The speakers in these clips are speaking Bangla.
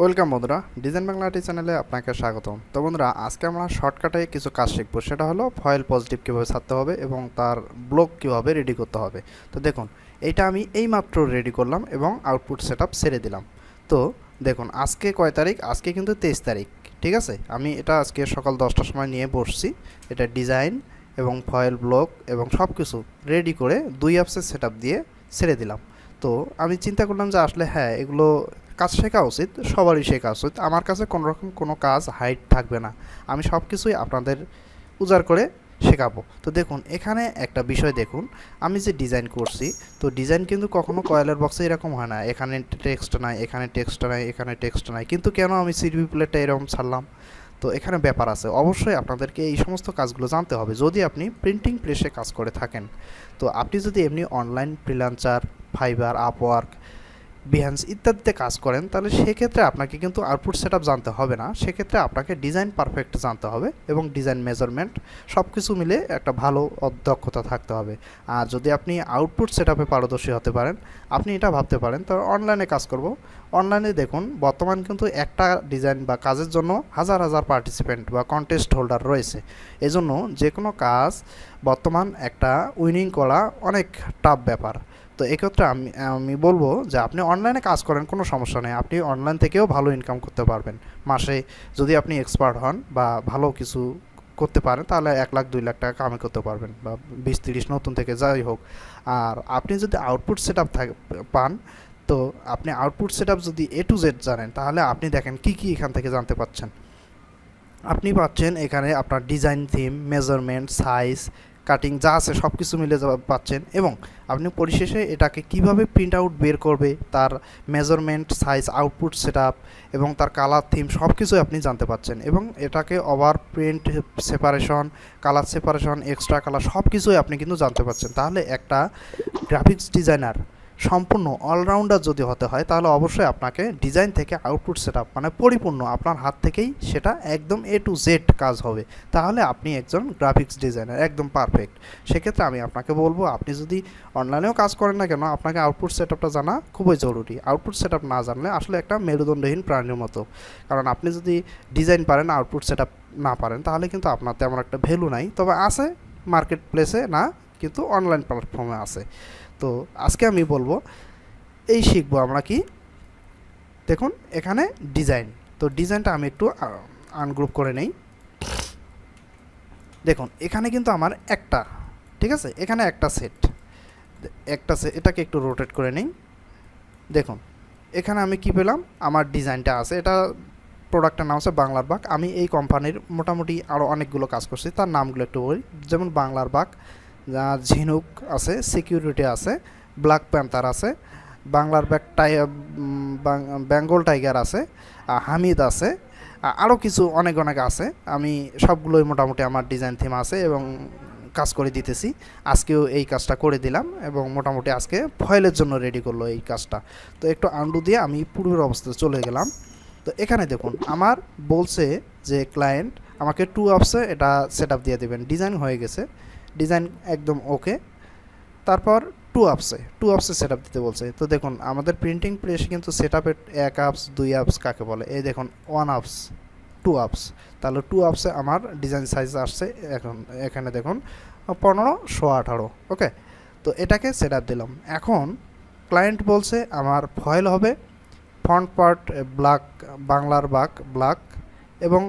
ওয়েলকাম বন্ধুরা, ডিজাইন বাংলা আর্টি চ্যানেলে আপনাকে স্বাগতম। তো বন্ধুরা, আজকে আমরা শর্টকাটে কিছু কাজ শিখব। সেটা হলো ফয়েল পজিটিভ কীভাবে ছাড়তে হবে এবং তার ব্লক কীভাবে রেডি করতে হবে। তো দেখুন, এইটা আমি এইমাত্র রেডি করলাম এবং আউটপুট সেট আপ ছেড়ে দিলাম। তো দেখুন, আজকে কয় তারিখ? আজকে কিন্তু তেইশ তারিখ, ঠিক আছে? আমি এটা আজকে সকাল দশটার সময় নিয়ে বসছি। এটা ডিজাইন এবং ফয়েল ব্লক এবং সব কিছু রেডি করে দুই অ্যাপসের সেট দিয়ে ছেড়ে দিলাম। তো আমি চিন্তা করলাম যে আসলে হ্যাঁ এগুলো কাজ শেখা উচিত, সবারই শেখা উচিত। আমার কাছে কোনো রকম কোনো কাজ হাইট থাকবে না। আমি সব কিছুই আপনাদের উজাড় করে শেখাবো। তো দেখুন, এখানে একটা বিষয় দেখুন। আমি যে ডিজাইন করছি, তো ডিজাইন কিন্তু কখনো কয়েলের বক্সে এরকম হয় না। এখানে টেক্সট নাই, এখানে টেক্সট নাই, এখানে টেক্সট নাই। কিন্তু কেন আমি সিডিপি প্লেটটা এরকম ছাড়লাম? তো এখানে ব্যাপার আছে। অবশ্যই আপনাদেরকে এই সমস্ত কাজগুলো জানতে হবে। যদি আপনি প্রিন্টিং প্রেসে কাজ করে থাকেন, তো আপনি যদি এমনি online freelancer Fiverr Upwork Behance ইত্যাদিতে কাজ করেন, তাহলে সেক্ষেত্রে আপনাকে কিন্তু আউটপুট সেট জানতে হবে না। সেক্ষেত্রে আপনাকে ডিজাইন পারফেক্ট জানতে হবে এবং ডিজাইন মেজারমেন্ট সব কিছু মিলে একটা ভালো দক্ষতা থাকতে হবে। আর যদি আপনি আউটপুট সেট পারদর্শী হতে পারেন, আপনি এটা ভাবতে পারেন তো অনলাইনে কাজ করব। অনলাইনে দেখুন, বর্তমান কিন্তু একটা ডিজাইন বা কাজের জন্য হাজার হাজার পার্টিসিপেন্ট বা কন্টেস্ট হোল্ডার রয়েছে। এজন্য যে কোনো কাজ, বর্তমান একটা উইনিং করা অনেক টাফ ব্যাপার। তো এক্ষেত্রে আমি আমি বলব যে আপনি অনলাইনে কাজ করেন, কোনো সমস্যা নেই। আপনি অনলাইন থেকেও ভালো ইনকাম করতে পারবেন। মাসে যদি আপনি এক্সপার্ট হন বা ভালো কিছু করতে পারেন, তাহলে এক লাখ, দুই লাখ টাকা কামাই করতে পারবেন বা বিশ, তিরিশ নতুন থেকে যাই হোক। আর আপনি যদি আউটপুট সেট আপ পান, তো আপনি আউটপুট সেট যদি এ টু জেড জানেন, তাহলে আপনি দেখেন কি কি এখান থেকে জানতে পাচ্ছেন। আপনি পাচ্ছেন এখানে আপনার design theme measurement size cutting যা আছে সব কিছু মিলে পাচ্ছেন এবং আপনি পরিশেষে এটাকে কীভাবে প্রিন্ট আউট বের করবে, তার মেজারমেন্ট সাইজ আউটপুট সেট এবং তার কালার থিম সব কিছুই আপনি জানতে পাচ্ছেন এবং এটাকে over print separation colour separation extra colour সব কিছুই আপনি কিন্তু জানতে পাচ্ছেন। তাহলে একটা গ্রাফিক্স ডিজাইনার সম্পূর্ণ অলরাউন্ডার যদি হতে হয়, তাহলে অবশ্যই আপনাকে ডিজাইন থেকে আউটপুট সেট মানে পরিপূর্ণ আপনার হাত থেকেই সেটা একদম এ টু জেড কাজ হবে। তাহলে আপনি একজন গ্রাফিক্স ডিজাইনার একদম পারফেক্ট সেক্ষেত্রে আমি আপনাকে বলব, আপনি যদি অনলাইনেও কাজ করেন না কেন, আপনাকে আউটপুট সেট জানা খুবই জরুরি। আউটপুট সেট না জানলে আসলে একটা মেরুদণ্ডহীন প্রাণীর মতো। কারণ আপনি যদি ডিজাইন পারেন আউটপুট সেট না পারেন, তাহলে কিন্তু আপনার তেমন একটা ভ্যালু নাই। তবে আছে মার্কেট প্লেসে না কিন্তু অনলাইন প্ল্যাটফর্মে আছে। তো আজকে আমি বলব, এই শিখব আমরা কি? দেখুন, এখানে ডিজাইন তো ডিজাইনটা আমি একটু আনগ্রুপ করে নেই। দেখুন, এখানে কিন্তু আমার একটা, ঠিক আছে? এখানে একটা সেট একটা সেট এটাকে একটু রোটেট করে নেই। দেখুন, এখানে আমি কি পেলাম? আমার ডিজাইনটা আছে। এটা প্রোডাক্টের নাম আছে বাংলার বাঘ। আমি এই কোম্পানির মোটামুটি আরও অনেকগুলো কাজ করছি। তার নামগুলো একটু বলি। যেমন বাংলার বাঘ ঝিনুক আছে সিকিউরিটি আছে ব্ল্যাক প্যান্থার আছে, বাংলার ব্যাক টাই বেঙ্গল টাইগার আছে হামিদ আছে আরও কিছু অনেক অনেক আছে। আমি সবগুলোই মোটামুটি আমার ডিজাইন থিম আছে এবং কাজ করে দিতেছি। আজকেও এই কাজটা করে দিলাম এবং মোটামুটি আজকে ফয়েলের জন্য রেডি করল এই কাজটা। তো একটু আন্ডু দিয়ে আমি পূর্বের অবস্থায় চলে গেলাম। তো এখানে দেখুন, আমার বলছে যে ক্লায়েন্ট আমাকে টু অপসে এটা সেট দিয়ে দেবেন। ডিজাইন হয়ে গেছে। ডিজাইন একদম ওকে। তারপর টু আপসে টু আপসে সেট আপ দিতে বলছে। তো দেখুন, আমাদের প্রিন্টিং প্রেস কিন্তু সেট আপের এক আপস দুই আপস কাকে বলে? এই দেখুন ওয়ান আপস টু আপস তাহলে টু আপসে আমার ডিজাইন সাইজ আসছে এখন, এখানে দেখুন, পনেরো শো আঠারো ওকে তো এটাকে সেট আপ দিলাম। এখন ক্লায়েন্ট বলছে, আমার ফয়েল হবে ফ্রন্ট পার্ট ব্ল্যাক বাংলার বাক ব্ল্যাক এবং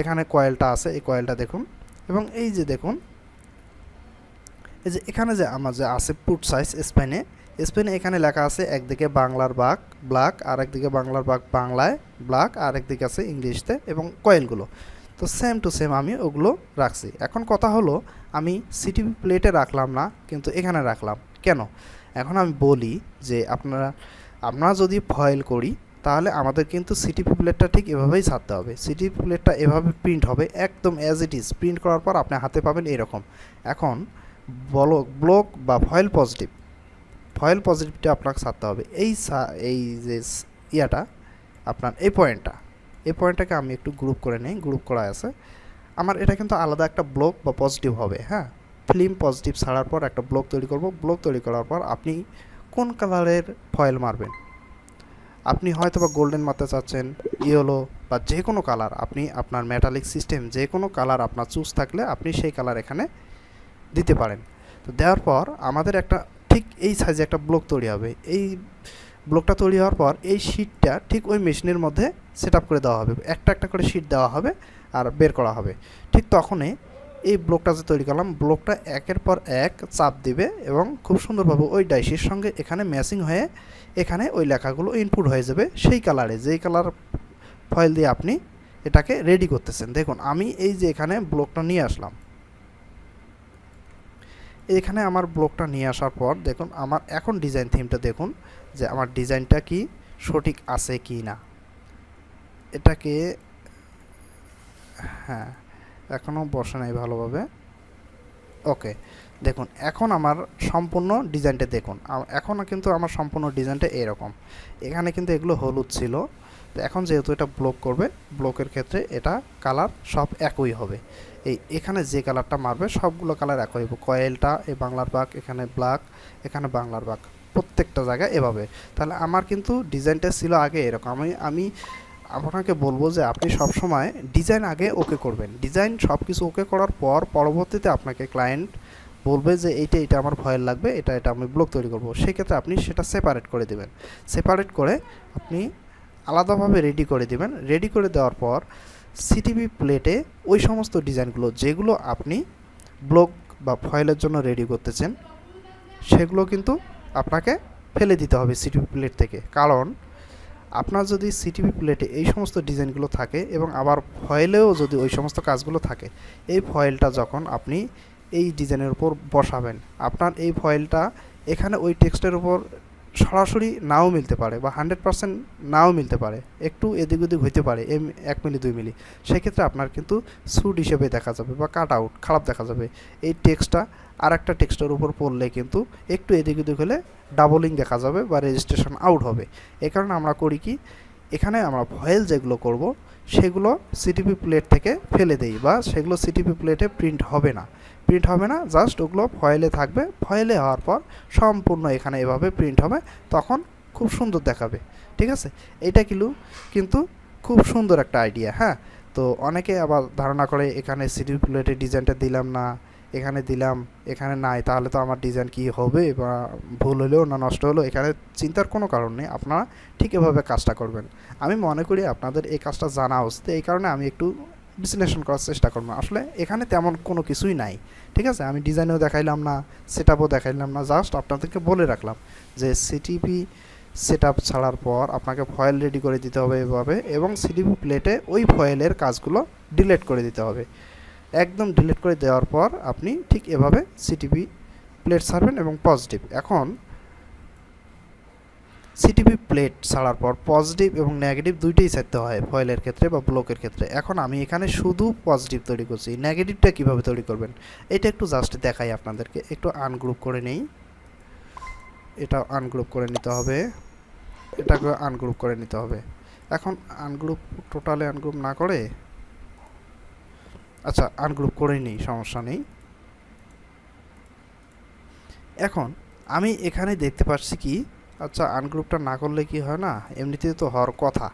এখানে কয়েলটা আছে, এই কয়েলটা দেখুন। এবং এই যে দেখুন এই যে এখানে যে আমার যে আছে পুট সাইজ স্পেনে স্পেনে এখানে লেখা আছে একদিকে বাংলার বাঘ ব্ল্যাক আর একদিকে বাংলার বাঘ বাংলায় ব্ল্যাক আর একদিকে আছে ইংলিশতে এবং কয়েলগুলো তো সেম টু সেম আমি ওগুলো রাখছি। এখন কথা হলো, আমি সিটিভি প্লেটে রাখলাম না, কিন্তু এখানে রাখলাম। কেন? এখন আমি বলি যে আপনারা, আমরা যদি ফয়েল করি, তাহলে আমাদের কিন্তু সিটিপি প্লেটটা ঠিক এভাবেই ছাড়তে হবে। সিটিপি প্লেটটা এভাবে প্রিন্ট হবে, একদম অ্যাজ ইট ইজ প্রিন্ট করার পর আপনি হাতে পাবেন এরকম। এখন ব্লক ব্লক বা ফয়েল পজিটিভ ফয়েল পজিটিভটা আপনাকে ছাড়তে হবে। এই এই যে ইয়াটা, আপনার এই পয়েন্টটা এই পয়েন্টটাকে আমি একটু গ্রুপ করে নিই গ্রুপ করা আছে। আমার এটা কিন্তু আলাদা একটা ব্লক বা পজিটিভ হবে হ্যাঁ? ফিল্ম পজিটিভ ছাড়ার পর একটা ব্লক তৈরি করব। ব্লক তৈরি করার পর আপনি কোন কালারের ফয়েল মারবেন? আপনি হয়তো বা গোল্ডেন মারতে চাচ্ছেন ইয়েলো বা যে কোনো কালার আপনি আপনার মেটালিক সিস্টেম যে কোনো কালার আপনার চুজ থাকলে আপনি সেই কালার এখানে দিতে পারেন। তো দেওয়ার পর আমাদের একটা ঠিক এই সাইজে একটা ব্লক তৈরি হবে। এই ব্লকটা তৈরি হওয়ার পর এই শিটটা ঠিক ওই মেশিনের মধ্যে সেট করে দেওয়া হবে। একটা একটা করে শিট দেওয়া হবে আর বের করা হবে। ঠিক তখনই এই ব্লকটা যে তৈরি করলাম ব্লকটা একের পর এক চাপ দিবে এবং খুব সুন্দরভাবে ওই ডাইসির সঙ্গে এখানে ম্যাচিং হয়ে এখানে ওই লেখাগুলো ইনপুট হয়ে যাবে সেই কালারে যেই কালার ফয়েল দিয়ে আপনি এটাকে রেডি করতেছেন। দেখুন, আমি এই যে এখানে ব্লকটা নিয়ে আসলাম এখানে আমার ব্লকটা নিয়ে আসার পর দেখুন, আমার এখন ডিজাইন থিমটা দেখুন যে আমার ডিজাইনটা কি, সঠিক আছে কি না। এটাকে হ্যাঁ এখনও বসে নাই ভালোভাবে। ওকে, দেখুন, এখন আমার সম্পূর্ণ ডিজাইনটা দেখুন। এখন কিন্তু আমার সম্পূর্ণ ডিজাইনটা এরকম। এখানে কিন্তু এগুলো হলুদ ছিল। এখন যেহেতু এটা ব্লক করবে ব্লকের ক্ষেত্রে এটা কালার সব একই হবে। এই এখানে যে কালারটা মারবে, সবগুলো কালার একই হবে কয়েলটা এই বাংলার বাঘ, এখানে ব্ল্যাক এখানে বাংলার বাঘ, প্রত্যেকটা জায়গায় এভাবে। তাহলে আমার কিন্তু ডিজাইনটা ছিল আগে এরকম। আমি আমি আপনাকে বলব যে আপনি সবসময় ডিজাইন আগে ওকে করবেন। ডিজাইন সব কিছু ওকে করার পর পরবর্তীতে আপনাকে ক্লায়েন্ট বলবে যে এইটা এটা আমার ভয়ের লাগবে, এটা এটা আমি ব্লক তৈরি করব। সেক্ষেত্রে আপনি সেটা সেপারেট করে দেবেন। সেপারেট করে আপনি আলাদাভাবে রেডি করে দেবেন। রেডি করে দেওয়ার পর সিটিভি প্লেটে ওই সমস্ত ডিজাইনগুলো যেগুলো আপনি ব্লক বা ফয়েলের জন্য রেডি করতেছেন, সেগুলো কিন্তু আপনাকে ফেলে দিতে হবে সিটিভি প্লেট থেকে। কারণ আপনার যদি সিটিভি প্লেটে এই সমস্ত ডিজাইনগুলো থাকে এবং আবার ফয়েলেও যদি ওই সমস্ত কাজগুলো থাকে, এই ফয়েলটা যখন আপনি এই ডিজাইনের উপর বসাবেন, আপনার এই ফয়েলটা এখানে ওই টেক্সটের উপর সরাসরি নাও মিলতে পারে বা হান্ড্রেড পার্সেন্ট নাও মিলতে পারে, একটু এদিক ওদিক হইতে পারে, এম, এক মিলি, দুই মিলি, সেক্ষেত্রে আপনার কিন্তু স্যুট হিসেবে দেখা যাবে বা কাট আউট খারাপ দেখা যাবে। এই টেক্সটটা আর একটা টেক্সটের উপর পড়লে কিন্তু একটু এদিক ওদিক হলে ডাবলিং দেখা যাবে বা রেজিস্ট্রেশন আউট হবে। এ কারণে আমরা করি কি এখানে আমরা ভয়েল যেগুলো করব, সেগুলো সিটিপি প্লেট থেকে ফেলে দেই বা সেগুলো সিটিপি প্লেটে প্রিন্ট হবে না। প্রিন্ট হবে না জাস্ট ওগুলো ফয়েলে থাকবে। ফয়েলে হওয়ার পর সম্পূর্ণ এখানে এভাবে প্রিন্ট হবে, তখন খুব সুন্দর দেখাবে। ঠিক আছে? এটা কিলু কিন্তু খুব সুন্দর একটা আইডিয়া হ্যাঁ? তো অনেকে আবার ধারণা করে, এখানে সিটি প্লেটের ডিজাইনটা দিলাম না। এখানে দিলাম, এখানে নাই, তাহলে তো আমার ডিজাইন কি হবে বা ভুল হলেও না নষ্ট হলো এখানে চিন্তার কোনো কারণ নেই, আপনারা ঠিক এভাবে কাজটা করবেন। আমি মনে করি আপনাদের এই কাজটা জানা উচিত, এই কারণে আমি একটু বিশ্লেষণ করার চেষ্টা করব। আসলে এখানে তেমন কোনো কিছুই নাই, ঠিক আছে? আমি ডিজাইনও দেখাইলাম না সেট আপও দেখাইলাম না জাস্ট আপনাদেরকে বলে রাখলাম যে সিটিপি সেট আপ ছাড়ার পর আপনাকে ফয়েল রেডি করে দিতে হবে এভাবে এবং সিটিপি প্লেটে ওই ফয়েলের কাজগুলো ডিলিট করে দিতে হবে। একদম ডিলিট করে দেওয়ার পর আপনি ঠিক এভাবে সিটিপি প্লেট ছাড়বেন এবং পজিটিভ এখন সিটিপি প্লেট ছাড়ার পর পজিটিভ এবং নেগেটিভ দুইটাই ছাড়তে হয় ফয়েলের ক্ষেত্রে বা ব্লকের ক্ষেত্রে। এখন আমি এখানে শুধু পজিটিভ তৈরি করছি। নেগেটিভটা কীভাবে তৈরি করবেন? এটা একটু জাস্ট দেখাই আপনাদেরকে। একটু আনগ্রুপ করে নেই। এটা আনগ্রুপ করে নিতে হবে। এটাকে আনগ্রুপ করে নিতে হবে। এখন আনগ্রুপ টোটালি আনগ্রুপ না করে আচ্ছা আনগ্রুপ করে নিই, সমস্যা নেই। এখন, আমি এখানে দেখতে পাচ্ছি কি আচ্ছা আনগ্রুপটা না করলে কি হয় না? এমনিতে তো হওয়ার কথা।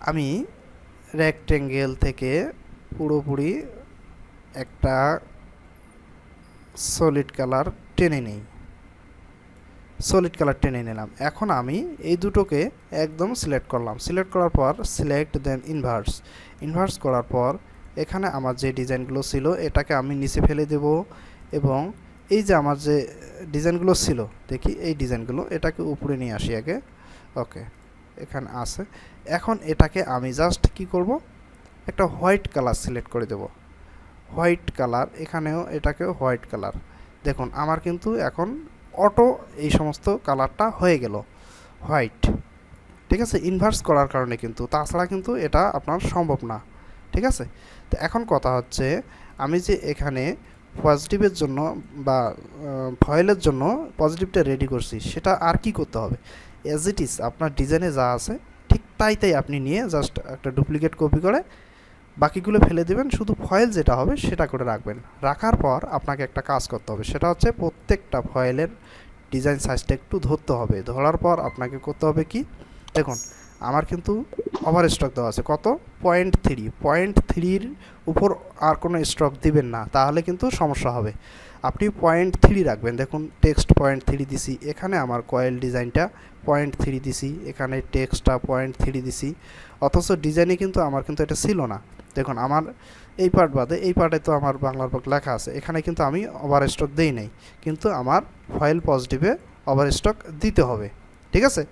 আমি রেক্টেঙ্গেল থেকে পুরোপুরি একটা সলিড কালার টেনে নিই। সলিড কালার টেনে নিলাম। এখন আমি এই দুটোকে একদম সিলেক্ট করলাম। সিলেক্ট করার পর সিলেক্ট দেন ইনভার্স ইনভার্স করার পর এখানে আমার যে ডিজাইনগুলো ছিল, এটাকে আমি নিচে ফেলে দেব এবং এই যে আমার যে ডিজাইনগুলো ছিল, দেখি এই ডিজাইনগুলো, এটাকে উপরে নিয়ে আসি আগে। ওকে, এখানে আছে। এখন এটাকে আমি জাস্ট কি করব? একটা হোয়াইট কালার সিলেক্ট করে দেব। হোয়াইট কালার, এখানেও এটাকে হোয়াইট কালার। দেখুন, আমার কিন্তু এখন অটো এই সমস্ত কালারটা হয়ে গেল, হোয়াইট। ঠিক আছে ইনভার্স করার কারণে কিন্তু, তাছাড়া কিন্তু এটা আপনার সম্ভব না। ঠিক আছে? তো এখন কথা হচ্ছে, আমি যে এখানে পজিটিভের জন্য বা ফয়েলের জন্য পজিটিভটা রেডি করছি, সেটা আর কি করতে হবে? অ্যাজ ইট ইজ আপনার ডিজাইনে যা আছে, ঠিক তাই তাই আপনি নিয়ে জাস্ট একটা ডুপ্লিকেট কপি করে বাকিগুলো ফেলে দেবেন, শুধু ফয়েল যেটা হবে সেটা করে রাখবেন। রাখার পর আপনাকে একটা কাজ করতে হবে, সেটা হচ্ছে প্রত্যেকটা ফয়েলের ডিজাইন সাইজটা একটু ধরতে হবে। ধরার পর আপনাকে করতে হবে কি? দেখুন আমার কিন্তু ওভার স্টক দেওয়া আছে। কত? পয়েন্ট থ্রি পয়েন্ট থ্রির উপর আর কোনো স্টক দিবেন না, তাহলে কিন্তু সমস্যা হবে। আপনি পয়েন্ট থ্রি রাখবেন। দেখুন টেক্সট পয়েন্ট থ্রি দিছি। এখানে আমার কয়েল ডিজাইনটা পয়েন্ট থ্রি দিছি। এখানে টেক্সটটা পয়েন্ট থ্রি দিছি। অথচ ডিজাইনে কিন্তু আমার কিন্তু এটা ছিল না। দেখুন, আমার এই পার্ট বাদে, এই পার্টে তো আমার বাংলার বুক লেখা আছে। এখানে কিন্তু আমি ওভার স্টক দিই নাই। কিন্তু আমার ফয়েল পজিটিভে ওভার স্টক দিতে হবে। ঠিক আছে?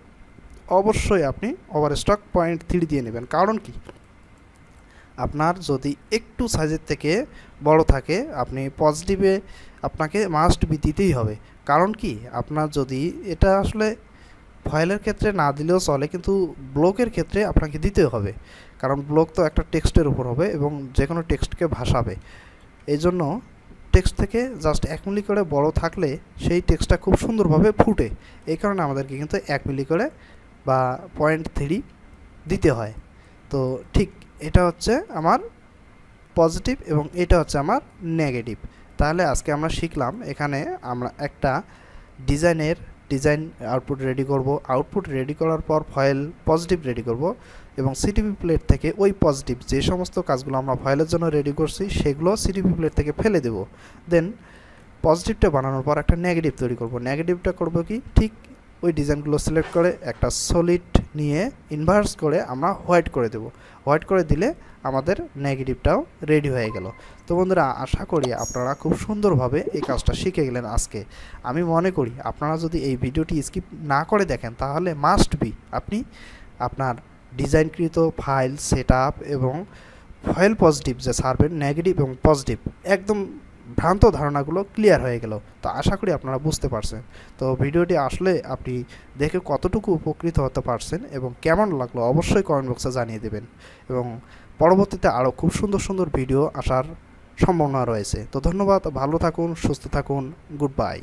অবশ্যই আপনি ওভার স্টক পয়েন্ট থ্রি দিয়ে নেবেন। কারণ কি? আপনার যদি একটু সাইজের থেকে বড় থাকে, আপনি পজিটিভে আপনাকে মাস্ট বি দিতেই হবে। কারণ কি? আপনার যদি এটা আসলে ফয়েলের ক্ষেত্রে না দিলেও চলে, কিন্তু ব্লকের ক্ষেত্রে আপনাকে দিতে হবে। কারণ ব্লক তো একটা টেক্সটের উপর হবে এবং যে কোনো টেক্সটকে ভাসাবে। এই জন্য টেক্সট থেকে জাস্ট এক মিলি করে বড় থাকলে সেই টেক্সটটা খুব সুন্দরভাবে ফুটে। এই কারণে আমাদেরকে কিন্তু এক মিলি করে বা পয়েন্ট থ্রি দিতে হয়। তো ঠিক এটা হচ্ছে আমার পজিটিভ এবং এটা হচ্ছে আমার নেগেটিভ তাহলে আজকে আমরা শিখলাম, এখানে আমরা একটা ডিজাইনের ডিজাইন আউটপুট রেডি করব। আউটপুট রেডি করার পর ফয়েল পজিটিভ রেডি করব এবং সিটিপি প্লেট থেকে ওই পজিটিভ যে সমস্ত কাজগুলো আমরা ফয়েলের জন্য রেডি করছি, সেগুলো সিটিপি প্লেট থেকে ফেলে দেব। দেন পজিটিভটা বানানোর পর একটা নেগেটিভ তৈরি করব। নেগেটিভটা করব কি? ঠিক ওই ডিজাইনগুলো সিলেক্ট করে একটা সলিড নিয়ে ইনভার্স করে আমরা হোয়াইট করে দেব। হোয়াইট করে দিলে আমাদের নেগেটিভটাও রেডি হয়ে গেল। তো বন্ধুরা, আশা করি আপনারা খুব সুন্দরভাবে এই কাজটা শিখে গেলেন আজকে। আমি মনে করি আপনারা যদি এই ভিডিওটি স্কিপ না করে দেখেন, তাহলে মাস্ট বি আপনি আপনার ডিজাইনকৃত ফাইল সেট এবং ফাইল পজিটিভ যে সার্ভের নেগেটিভ এবং পজিটিভ একদম ভ্রান্ত ধারণাগুলো ক্লিয়ার হয়ে গেল। তো আশা করি আপনারা বুঝতে পারছেন। তো ভিডিওটি আসলে আপনি দেখে কতটুকু উপকৃত হতে পারছেন এবং কেমন লাগল অবশ্যই কমেন্ট বক্সে জানিয়ে দেবেন। এবং পরবর্তীতে আরও খুব সুন্দর সুন্দর ভিডিও আসার সম্ভাবনা রয়েছে। তো ধন্যবাদ, ভালো থাকুন, সুস্থ থাকুন গুড বাই